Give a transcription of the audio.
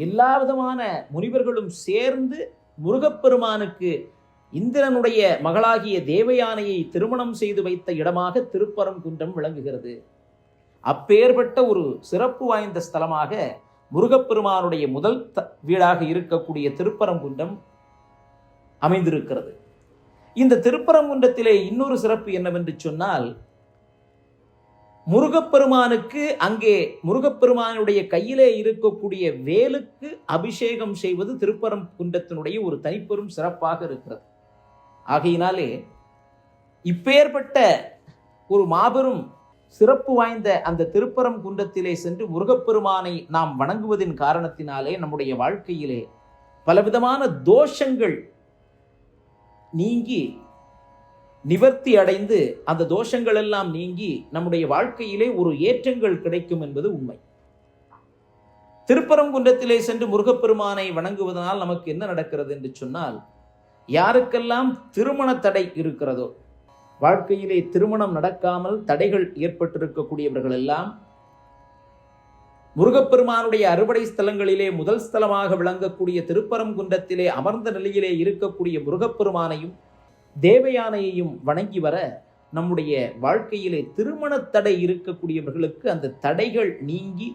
எல்லா விதமான முனிவர்களும் சேர்ந்து முருகப்பெருமானுக்கு இந்திரனுடைய மகளாகிய தேவயானையை திருமணம் செய்து வைத்த இடமாக திருப்பரங்குன்றம் விளங்குகிறது. அப்பேற்பட்ட ஒரு சிறப்பு வாய்ந்த ஸ்தலமாக முருகப்பெருமானுடைய முதல் த- வீடாக இருக்கக்கூடிய திருப்பரங்குன்றம் அமைந்திருக்கிறது. இந்த திருப்பரங்குன்றத்திலே இன்னொரு சிறப்பு என்னவென்று சொன்னால் முருகப்பெருமானுக்கு அங்கே முருகப்பெருமானுடைய கையிலே இருக்கக்கூடிய வேலுக்கு அபிஷேகம் செய்வது திருப்பரங்குன்றத்தினுடைய ஒரு தனிப்பெரும் சிறப்பாக இருக்கிறது. ஆகையினாலே இப்பேற்பட்ட ஒரு மாபெரும் சிறப்பு வாய்ந்த அந்த திருப்பரங்குன்றத்திலே சென்று முருகப்பெருமானை நாம் வணங்குவதின் காரணத்தினாலே நம்முடைய வாழ்க்கையிலே பலவிதமான தோஷங்கள் நீங்கி நிவர்த்தி அடைந்து அந்த தோஷங்கள் எல்லாம் நீங்கி நம்முடைய வாழ்க்கையிலே ஒரு ஏற்றங்கள் கிடைக்கும் என்பது உண்மை. திருப்பரங்குன்றத்திலே சென்று முருகப்பெருமானை வணங்குவதனால் நமக்கு என்ன நடக்கிறது என்று சொன்னால் யாருக்கெல்லாம் திருமண தடை இருக்கிறதோ வாழ்க்கையிலே திருமணம் நடக்காமல் தடைகள் ஏற்பட்டிருக்கக்கூடியவர்கள் எல்லாம் முருகப்பெருமானுடைய அறுவடை ஸ்தலங்களிலே முதல் ஸ்தலமாக விளங்கக்கூடிய திருப்பரங்குன்றத்திலே அமர்ந்த நிலையிலே இருக்கக்கூடிய முருகப்பெருமானையும் தேவயானையையும் வணங்கி வர நம்முடைய வாழ்க்கையிலே திருமண தடை இருக்கக்கூடியவர்களுக்கு அந்த தடைகள் நீங்கி